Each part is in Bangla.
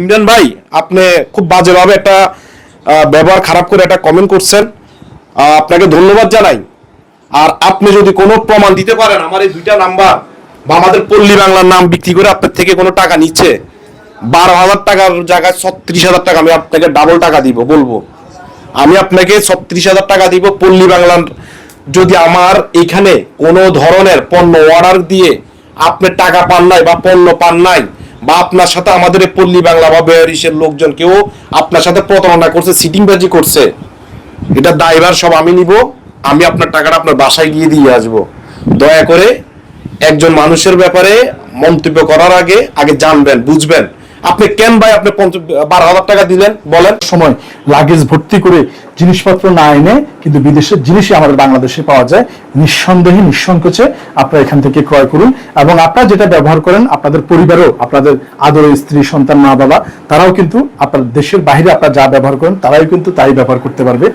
ইমরান ভাই, আপনি খুব বাজেভাবে একটা ব্যবহার খারাপ করে একটা কমেন্ট করছেন। আপনাকে ধন্যবাদ জানাই। আর আপনি যদি কোনো প্রমাণ দিতে পারেন, আমার এই দুইটা নাম্বার বা আমাদের পল্লী বাংলার নাম বিক্রি করে আপনার থেকে কোনো টাকা নিচ্ছে, বারো হাজার টাকার জায়গায় ছত্রিশ হাজার টাকা আমি আপনাকে ডাবল টাকা দিব, বলব। আমি আপনাকে ছত্রিশ হাজার টাকা দিব পল্লী বাংলার, যদি আমার এখানে কোনো ধরনের পণ্য অর্ডার দিয়ে আপনি টাকা পান নাই বা পণ্য পান নাই বা আপনার সাথে আমাদের পল্লী বাংলা বা বেয়ারিশের লোকজন কেউ আপনার সাথে প্রতারণা করছে সিটিংবাজি করছে। এটা দায়ভার সব আমি নিব, আমি আপনার টাকাটা আপনার বাসায় গিয়ে দিয়ে আসব। দয়া করে একজন মানুষের ব্যাপারে মন্তব্য করার আগে আগে জানবেন, বুঝবেন। আপনি কেন ভাই আপনি বারো হাজার টাকা দিলেন? বলেন। সময় লাগেজ ভর্তি করে জিনিসপত্র না এনে কিন্তু বিদেশের জিনিসই আমাদের বাংলাদেশে পাওয়া যায়। নিঃসন্দেহে নিঃসংকোচে আপনারা এখান থেকে ক্রয় করুন এবং আপনারা যেটা ব্যবহার করেন, আপনাদের পরিবারও, আপনাদের আদর স্ত্রী, সন্তান, মা, বাবা, তারাও কিন্তু আপনার দেশের বাইরে আপনারা যা ব্যবহার করেন, তারাই কিন্তু তাই ব্যবহার করতে পারবে।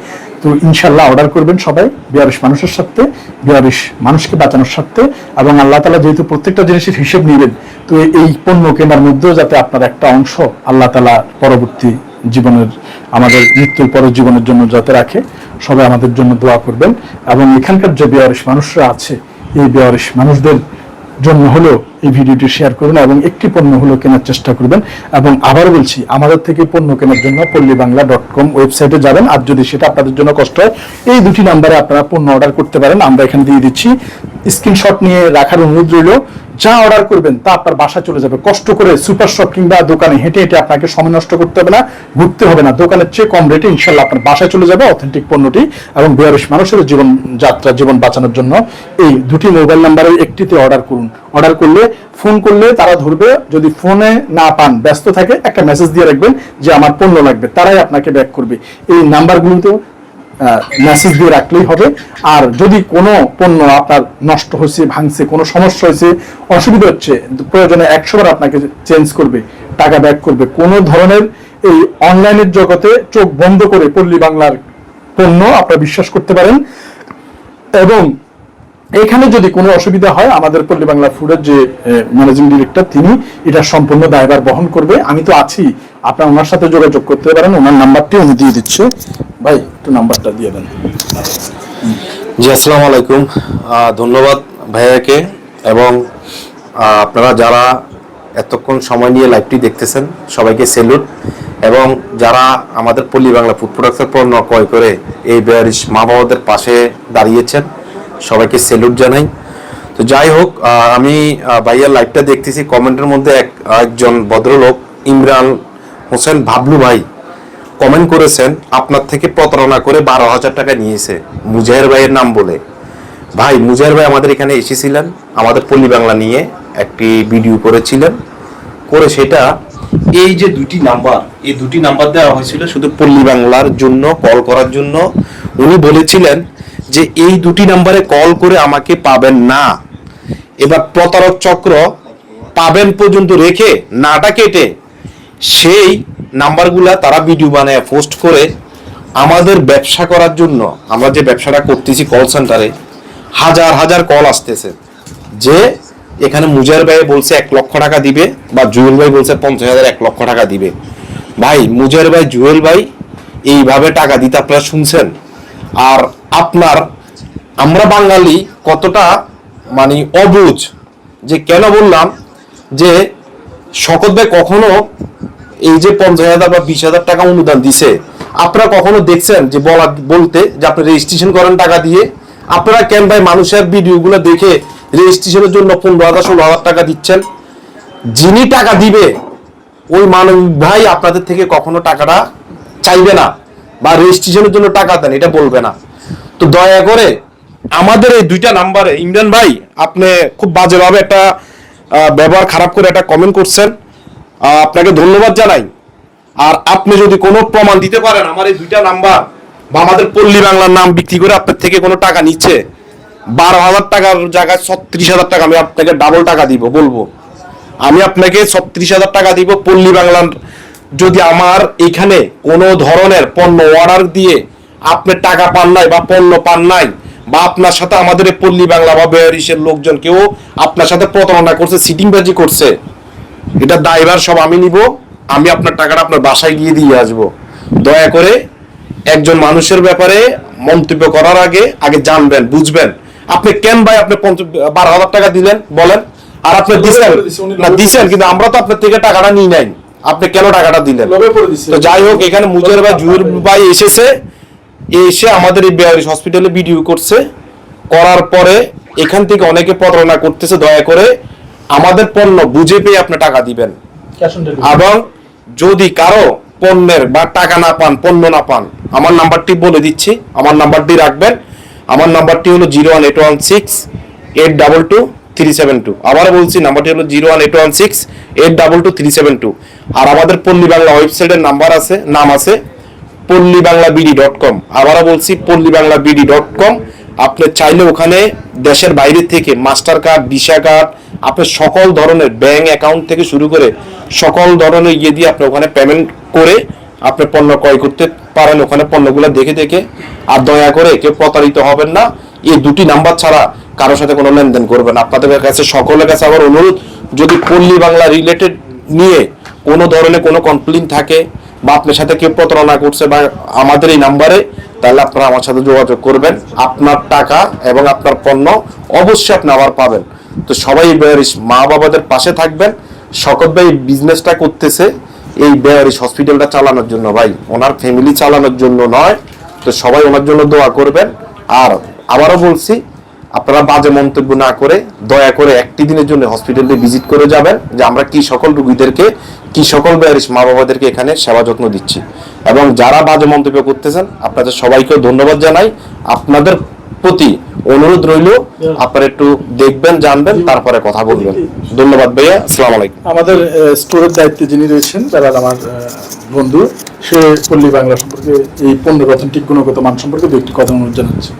তো ইনশাল্লাহ অর্ডার করবেন সবাই, বিয়ারিশ মানুষের সাথে বিয়ারিশ মানুষকে বাঁচানোর স্বার্থে এবং আল্লাহ তালা যেহেতু প্রত্যেকটা জিনিসের হিসেব নেবেন, তো এই পণ্য কেনার মধ্যেও যাতে আপনার একটা অংশ আল্লাহ তালা পরবর্তী জীবনের আমাদের মৃত্যুর পরের জীবনের জন্য যাতে রাখে, সবাই আমাদের জন্য দোয়া করবেন। এবং এখানকার যে বেয়ারিশ মানুষরা আছে, এই বেয়ারিশ মানুষদের জন্য হলেও এই ভিডিওটি শেয়ার করবেন এবং একটি পণ্য হলো কেনার চেষ্টা করবেন। এবং আবার বলছি, আমাদের থেকে পণ্য কেনার জন্য পল্লী বাংলা ডট কম ওয়েবসাইটে যাবেন। আর যদি সেটা আপনাদের জন্য কষ্ট হয়, এই দুটি নাম্বারে আপনারা পণ্য অর্ডার করতে পারেন। আমরা এখানে দিয়ে দিচ্ছি। স্ক্রিনশট নিয়ে রাখার অনুরোধ রইল। যা অর্ডার করবেন তা আপনার বাসা চলে যাবে। কষ্ট করে সুপার শপ কিংবা দোকানে হেঁটে হেঁটে আপনাকে সময় নষ্ট করতে হবে না, ঘুরতে হবে না। দোকানের চেয়ে কম রেটে ইনশাল্লাহ আপনার বাসায় চলে যাবে অথেন্টিক পণ্যটি এবং বেয়ারিশ মানুষের জীবন যাত্রা, জীবন বাঁচানোর জন্য এই দুটি মোবাইল নাম্বারে একটিতে অর্ডার করুন। অর্ডার করলে ফোন করলে তারা ধরবে, যদি ফোনে না পান, ব্যস্ত থাকে, একটা মেসেজ দিয়ে রাখবেন যে আমার পণ্য লাগবে, তারাই আপনাকে ব্যাক করবে। এই নাম্বারগুলোতে মেসেজ দিয়ে রাখলেই হবে। আর যদি কোনো পণ্য আপনার নষ্ট হয়েছে, ভাঙছে, কোনো সমস্যা হয়েছে, অসুবিধা হচ্ছে, প্রয়োজনে একশোবার আপনাকে চেঞ্জ করবে, টাকা ব্যাক করবে। কোনো ধরনের এই অনলাইনের জগতে চোখ বন্ধ করে পল্লী বাংলার পণ্য আপনারা বিশ্বাস করতে পারেন। এবং এখানে যদি কোনো অসুবিধা হয়, আমাদের পল্লী বাংলা ফুডের যে ম্যানেজিং ডিরেক্টর তিনি এটা সম্পূর্ণ দায়ভার বহন করবে। আমি তো আছি। আপনার ওনার সাথে যোগাযোগ করতে পারেন। ওনার নাম্বারটি উনি দিয়ে দিচ্ছে। ভাই, একটু নাম্বারটা দিয়ে দেন। জি, আসসালামু আলাইকুম। ধন্যবাদ ভাইয়াকে। এবং আপনারা যারা এতক্ষণ সময় নিয়ে লাইভটি দেখতেছেন, সবাইকে সেলুট এবং যারা আমাদের পল্লী বাংলা ফুড প্রোডাক্টসের পণ্য ক্রয় করে এই বেয়ারিশ মা বাবাদের পাশে দাঁড়িয়েছেন সবাইকে সেলুট জানাই। তো যাই হোক আমি ভাইয়ার লাইভটা দেখতেছি। কমেন্টের মধ্যে এক একজন ভদ্রলোক, ইমরান হোসেন ভাবলু ভাই কমেন্ট করেছেন, আপনার থেকে প্রতারণা করে বারো হাজার টাকা নিয়েছে, মুজাহের ভাইয়ের নাম বলে। ভাই, মুজাহের ভাই আমাদের এখানে এসেছিলেন, আমাদের পল্লী বাংলা নিয়ে একটি ভিডিও করেছিলেন। করে সেটা এই যে দুটি নাম্বার এই দুটি নাম্বার দেওয়া হয়েছিল শুধু পল্লী বাংলার জন্য কল করার জন্য। উনি বলেছিলেন যে এই দুটি নাম্বারে কল করে আমাকে পাবেন না। এবার প্রতারক চক্র পাবেন পর্যন্ত রেখে নাটা কেটে সেই নাম্বারগুলা তারা ভিডিও বানায়, পোস্ট করে আমাদের ব্যবসা করার জন্য। আমরা যে ব্যবসাটা করতেছি কল সেন্টারে হাজার হাজার কল আসতেছে। যে এখানে মুজার ভাই বলছে এক লক্ষ টাকা দিবে বা জুয়েল ভাই বলছে পঞ্চাশ হাজার, এক লক্ষ টাকা দিবে। ভাই মুজার ভাই, জুয়েল ভাই, এইভাবে টাকা দিতে আপনারা শুনছেন? আর আপনার, আমরা বাঙালি কতটা মানে অবুঝ যে কেন বললাম, যে শকত ভাই কখনো এই যে পঞ্চাশ হাজার বা বিশ হাজার টাকা অনুদান দিছে, আপনারা কখনো দেখছেন যে বলা, বলতে যে আপনি রেজিস্ট্রেশন করেন টাকা দিয়ে, আপনারা কেন ভাই মানুষের ভিডিওগুলো দেখে রেজিস্ট্রেশনের জন্য পনেরো হাজার, ষোলো হাজার টাকা দিচ্ছেন? যিনি টাকা দিবে, ওই মানব ভাই আপনাদের থেকে কখনো টাকাটা চাইবে না। বা রেজিস্ট্রেশনের জন্য টাকা দেন, এটা বলবে না। তো দয়া করে আমাদের এই দুইটা নাম্বারে, ইমরান ভাই, আপনি খুব বাজেভাবে একটা ব্যবহার খারাপ করে একটা কমেন্ট করছেন। আপনাকে ধন্যবাদ জানাই। আর আপনি যদি কোনো প্রমাণ দিতে পারেন, আমার এই দুইটা নাম্বার বা আমাদের পল্লী বাংলার নাম বিক্রি করে আপনার থেকে কোনো টাকা নিচ্ছে, বারো হাজার টাকার জায়গায় ছত্রিশ হাজার টাকা আমি আপনাকে ডাবল টাকা দিব, বলব। আমি আপনাকে ছত্রিশ হাজার টাকা দিব পল্লী বাংলার যদি আমার এখানে কোনো ধরনের পণ্য অর্ডার দিয়ে আপনি টাকা পান নাই বা পণ্য পান নাই বা আপনার সাথে আমাদের পল্লী বাংলা বা বেয়ারিশের লোকজন কেউ আপনার সাথে প্রতারণা করছে সিটিং সিটিংবাজি করছে এটা দায়ভার সব আমি নিব আমি আপনার টাকাটা আপনার বাসায় গিয়ে দিয়ে আসব। দয়া করে একজন মানুষের ব্যাপারে মন্তব্য করার আগে আগে জানবেন বুঝবেন। আপনি কেন ভাই আপনি বারো হাজার টাকা দিলেন? বলেন। আর আপনি উনি না দিছেন কিন্তু আমরা তো আপনার থেকে টাকাটা নিই নাই। আপনি কেন টাকাটা দিলেন। তো যাই হোক এখানে মুজের ভাই জুয়ের ভাই এসেছে এসে আমাদের এই বেয়ারিশ হসপিটালে ভিডিও করছে। করার পরে এখান থেকে অনেকে প্রতারণা করতেছে দয়া করে আমাদের পণ্য বুঝে পেয়ে আপনি টাকা দিবেন। এবং যদি কারও পণ্যের বা টাকা না পান পণ্য না পান আমার নাম্বারটি বলে দিচ্ছি আমার নাম্বারটি রাখবেন। আমার নাম্বারটি হলো zero one eight one six eight double two three seven two. আবারও বলছি নাম্বারটি হলো zero one eight one six eight double two three seven two. আর আমাদের পল্লী বাংলা ওয়েবসাইটের নাম্বার আছে, নাম আছে পল্লী বাংলা বিডি ডট কম আবারও বলছি পল্লী বাংলা বিডি ডট কম আপনি চাইলে ওখানে দেশের বাইরে থেকে মাস্টার কার্ড, ভিসা কার্ড, আপনি সকল ধরনের ব্যাংক অ্যাকাউন্ট থেকে শুরু করে সকল ধরনের ইয়ে দিয়ে আপনি ওখানে পেমেন্ট করে আপনি পণ্য ক্রয় করতে পারেন ওখানে পণ্যগুলো দেখে দেখে। আর দয়া করে কেউ প্রতারিত হবেন না। এই দুটি নাম্বার ছাড়া কারোর সাথে কোনো লেনদেন করবেন আপনাদের কাছে, সকলের কাছে আবার অনুরোধ, যদি পল্লী বাংলা রিলেটেড নিয়ে কোনো ধরনের কোনো কমপ্লেন থাকে বা আপনার সাথে কেউ প্রতারণা করছে বা আমাদের এই নাম্বারে তাহলে আপনারা আমার সাথে যোগাযোগ করবেন। আপনার টাকা এবং আপনার পণ্য অবশ্যই আপনি আবার পাবেন। তো সবাই মা বাবাদের পাশে থাকবেন। শকত ভাই বিজনেসটা করতেছে এই বেয়ারিশ হসপিটালটা চালানোর জন্য ভাই। ওনার ফ্যামিলি চালানোর জন্য নয়। তো সবাই ওনার জন্য দোয়া করবেন। আর আবারও বলছি আপনারা বাজে মন্তব্য না করে দয়া করে একটি দিনের জন্য হসপিটালে ভিজিট করে যাবেন, যে আমরা কি সকল রুগীদেরকে, কি সকল ব্যারিস মা বাবাদেরকে এখানে সেবা যত্ন দিচ্ছি। এবং যারা বাজে মন্তব্য করতেছেন, আপনাদের সবাইকেও ধন্যবাদ জানাই। আপনাদের প্রতি অনুরোধ রইল, আপনারা একটু দেখবেন, জানবেন, তারপরে কথা বলবেন। ধন্যবাদ ভাইয়া, আসসালাম আলাইকুম। আমাদের স্টোরের দায়িত্বে যিনি রয়েছেন তারা আমার বন্ধু, সে পল্লী বাংলা সম্পর্কে এই পণ্যের অথেন্টিক গুণগত মান সম্পর্কে দু একটি কথা অনুরোধ জানাচ্ছি।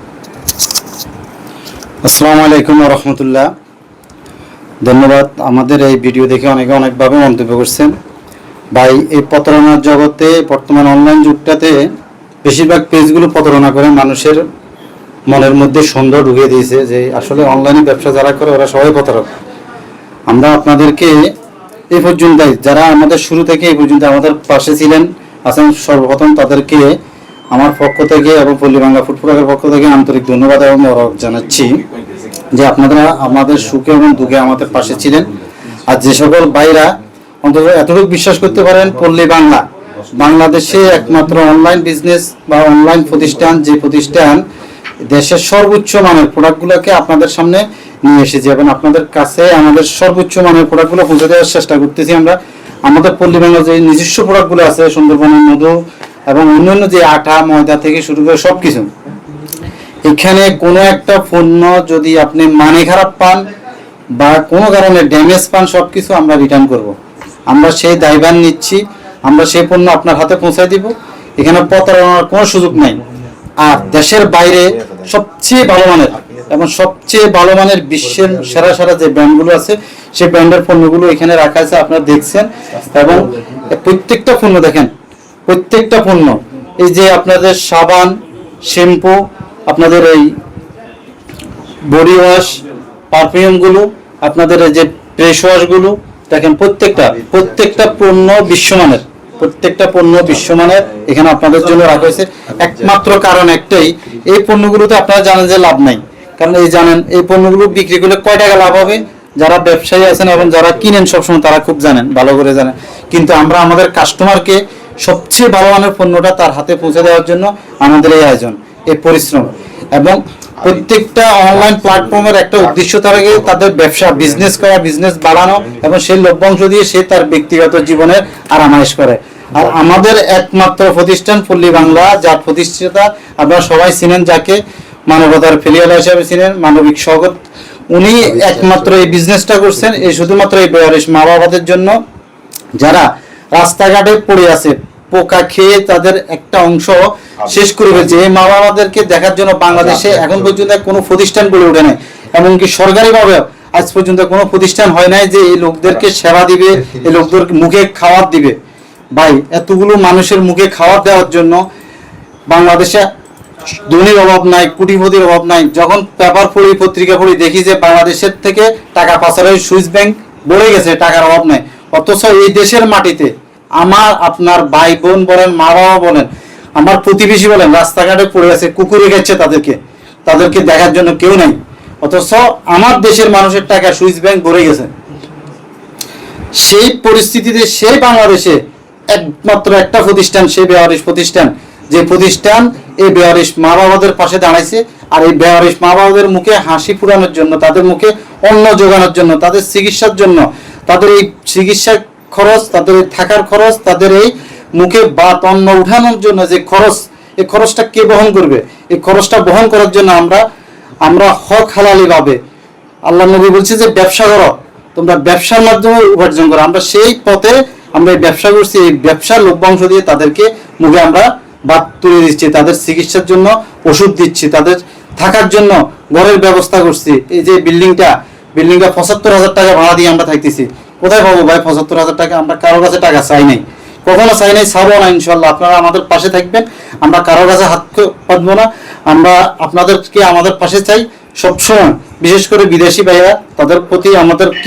আসসালামু আলাইকুম রহমতুল্লাহ ধন্যবাদ আমাদের এই ভিডিও দেখে অনেকে অনেকভাবে মন্তব্য করছেন। ভাই, এই প্রতারণার জগতে, বর্তমান অনলাইন যুগটাতে বেশিরভাগ পেজগুলো প্রতারণা করে মানুষের মনের মধ্যে সন্দেহ ঢুকিয়ে দিয়েছে যে আসলে অনলাইনে ব্যবসা যারা করে ওরা সবাই প্রতারক। আমরা আপনাদেরকে এই পর্যন্তই, যারা আমাদের শুরু থেকে এই পর্যন্ত আমাদের পাশে ছিলেন, আছেন, সর্বপ্রথম তাদেরকে আমার পক্ষ থেকে এবং পল্লী বাংলা ফুটবলের পক্ষ থেকে আন্তরিক ধন্যবাদ এবং মরক জানাচ্ছি যে আপনারা আমাদের সুখে এবং দুঃখে আমাদের পাশে ছিলেন। আর যে সকল ভাইরা অন্তত এতটুকু বিশ্বাস করতে পারেন পল্লী বাংলা বাংলাদেশে একমাত্র অনলাইন বিজনেস বা অনলাইন প্রতিষ্ঠান, যে প্রতিষ্ঠান দেশের সর্বোচ্চ মানের প্রোডাক্টগুলোকে আপনাদের সামনে নিয়ে এসেছি এবং আপনাদের কাছে আমাদের সর্বোচ্চ মানের প্রোডাক্টগুলো পৌঁছে দেওয়ার চেষ্টা করতেছি আমরা। আমাদের পল্লী বাংলা যে নিজস্ব প্রোডাক্টগুলো আছে, সুন্দরবনের মধু এবং অন্যান্য যে আটা, ময়দা থেকে শুরু করে সব কিছু এখানে কোনো একটা পণ্য যদি আপনি মানে খারাপ পান বা কোনো কারণে ড্যামেজ পান সব কিছু আমরা রিটার্ন করব। আমরা সেই দায়ভার নিচ্ছি, আমরা সেই পণ্য আপনার হাতে পৌঁছায় দিব। এখানে প্রতারণার কোনো সুযোগ নাই। আর দেশের বাইরে সবচেয়ে ভালো মানের এবং সবচেয়ে ভালো মানের বিশ্বের সেরা সেরা যে ব্র্যান্ডগুলো আছে, সেই ব্র্যান্ডের পণ্যগুলো এখানে রাখা আছে, আপনারা দেখছেন। এবং প্রত্যেকটা পণ্য দেখেন প্রত্যেকটা পণ্য। এই যে আপনাদের সাবান, শ্যাম্পু, আপনাদের এই বডি ওয়াশ, পারফিউমগুলো, আপনাদের এই যে ফ্রেশ ওয়াশগুলো, দেখেন প্রত্যেকটা প্রত্যেকটা পণ্য বিশ্বমানের, প্রত্যেকটা পণ্য বিশ্বমানের এখানে আপনাদের জন্য রাখা হয়েছে। একমাত্র কারণ একটাই, এই পণ্যগুলোতে আপনারা জানেন যে লাভ নাই। কারণ এই জানেন, এই পণ্যগুলো বিক্রি করলে কয় টাকা লাভ হবে? যারা ব্যবসায়ী আছেন এবং যারা কিনেন সবসময় তারা খুব জানেন, ভালো করে জানেন। কিন্তু আমরা আমাদের কাস্টমারকে সবচেয়ে ভালো মানের পণ্যটা তার হাতে পৌঁছে দেওয়ার জন্য আমাদের এই আয়োজন এই পরিশ্রম। এবং প্রত্যেকটা অনলাইন প্ল্যাটফর্মের একটা উদ্দেশ্য থাকে তাদের ব্যবসা বিজনেস করা বিজনেস বাড়ানো এবং সেই লভ্যাংশ দিয়ে সে তার ব্যক্তিগত জীবনের আরামাইশ করে। আর আমাদের একমাত্র প্রতিষ্ঠান পল্লী বাংলা যার প্রতিষ্ঠাতা আপনারা সবাই চিনেন যাকে মানবতার ফেলিয়ালা হিসাবে চিনেন মানবিক স্বগত। উনি একমাত্র এই বিজনেসটা করছেন এই শুধুমাত্র এই বয়ারিশ মা বাবাদের জন্য যারা রাস্তাঘাটে পড়ে আছে। পোকা খেয়ে তাদের একটা অংশ শেষ করে ফেলছে। এই মা বাবাদেরকে দেখার জন্য বাংলাদেশে এখন পর্যন্ত কোনো প্রতিষ্ঠান গড়ে ওঠে নাই। এমনকি সরকারিভাবে আজ পর্যন্ত কোনো প্রতিষ্ঠান হয় নাই যে এই লোকদেরকে সেবা দিবে এই লোকদের মুখে খাবার দিবে। ভাই এতগুলো মানুষের মুখে খাওয়ার দেওয়ার জন্য বাংলাদেশে ধনির অভাব নাই কুটিপতির অভাব নাই। যখন পেপার পড়ি পত্রিকা পড়ি দেখি যে বাংলাদেশের থেকে টাকা পাচারের সুইস ব্যাংক বেড়ে গেছে টাকার অভাব নাই। অথচ এই দেশের মাটিতে আমার, আপনার ভাই বোন বলেন মা বাবা বলেন, আমার প্রতিবেশী বলেন, রাস্তাঘাটে পড়ে আছে, কুকুরে গেছে তাদেরকে তাদেরকে দেখার জন্য কেউ নাই। অথচ আমার দেশের মানুষের টাকা সুইস ব্যাংক ভরে গেছে। সেই পরিস্থিতিতে সেই বাংলাদেশে একমাত্র একটা প্রতিষ্ঠান, সেই বেহারিস প্রতিষ্ঠান, যে প্রতিষ্ঠান এই বেহারিস মা বাবাদের পাশে দাঁড়াইছে, আর এই বেহারিস মা বাবাদের মুখে হাসি ফুরানোর জন্য, তাদের মুখে অন্ন যোগানোর জন্য, তাদের চিকিৎসার জন্য তাদের এই চিকিৎসার খরচ, তাদের থাকার খরচ, তাদের এই মুখে বাত অন্ন উঠানোর জন্য যে খরচ, এই খরচটা কে বহন করবে? এই খরচটা বহন করার জন্য আমরা আমরা হক হালালি ভাবে, আল্লাহ নবী বলছে যে ব্যবসা করো। তোমরা ব্যবসার মাধ্যমে উপার্জন করো। আমরা সেই পথে আমরা এই ব্যবসা করছি, এই ব্যবসার লভ্যাংশ দিয়ে তাদেরকে মুখে আমরা বাদ তুলে দিচ্ছি, তাদের চিকিৎসার জন্য ওষুধ দিচ্ছি, তাদের থাকার জন্য ঘরের ব্যবস্থা করছি। এই যে বিল্ডিংটা বিল্ডিংটা পঁচাত্তর হাজার টাকা ভাড়া দিয়ে আমরা থাকতেছি। কোথায় পাবো ভাই পঁচাত্তর হাজার টাকা? আমরা কারোর কাছে টাকা চাই নাই। কখনো চাই নাই, ছাড়বো না ইনশাল্লাহ আপনারা আমাদের পাশে থাকবেন। আমরা কারোর কাছে হাত পাতবো না। আমরা আপনাদেরকে আমাদের পাশে চাই সবসময়। বিশেষ করে বিদেশি ভাইয়া তাদের প্রতি আমাদের